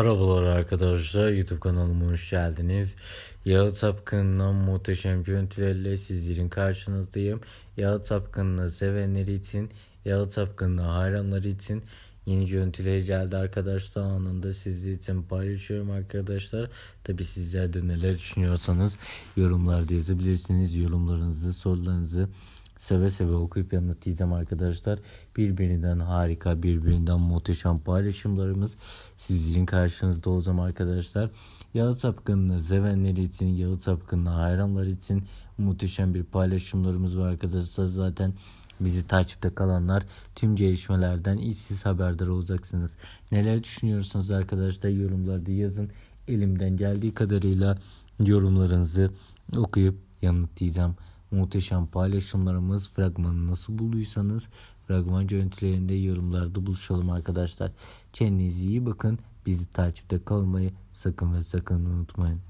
Merhabalar arkadaşlar YouTube kanalıma hoş geldiniz. Yağıt Sapkın'la muhteşem görüntülerle sizlerin karşınızdayım. Yağıt Sapkın'ı sevenleri için, Yağıt Sapkın'ı hayranları için yeni görüntüleri geldi arkadaşlar. Anında sizler için paylaşıyorum arkadaşlar. Tabi sizler de neler düşünüyorsanız yorumlarda yazabilirsiniz. Yorumlarınızı, sorularınızı seve seve okuyup yanıtlayacağım arkadaşlar. Birbirinden harika, birbirinden muhteşem paylaşımlarımız sizlerin karşınızda olacağım arkadaşlar. Yağı Sapkın'ı sevenleri için, Yağı Sapkın'ı hayranlar için muhteşem bir paylaşımlarımız var arkadaşlar. Zaten bizi takipte kalanlar tüm gelişmelerden işsiz haberdar olacaksınız. Neler düşünüyorsunuz arkadaşlar yorumlarda yazın. Elimden geldiği kadarıyla yorumlarınızı okuyup yanıtlayacağım. Muhteşem paylaşımlarımız fragmanı nasıl bulduysanız fragman görüntülerinde yorumlarda buluşalım arkadaşlar. Kendinize iyi bakın. Bizi takipte kalmayı sakın ve sakın unutmayın.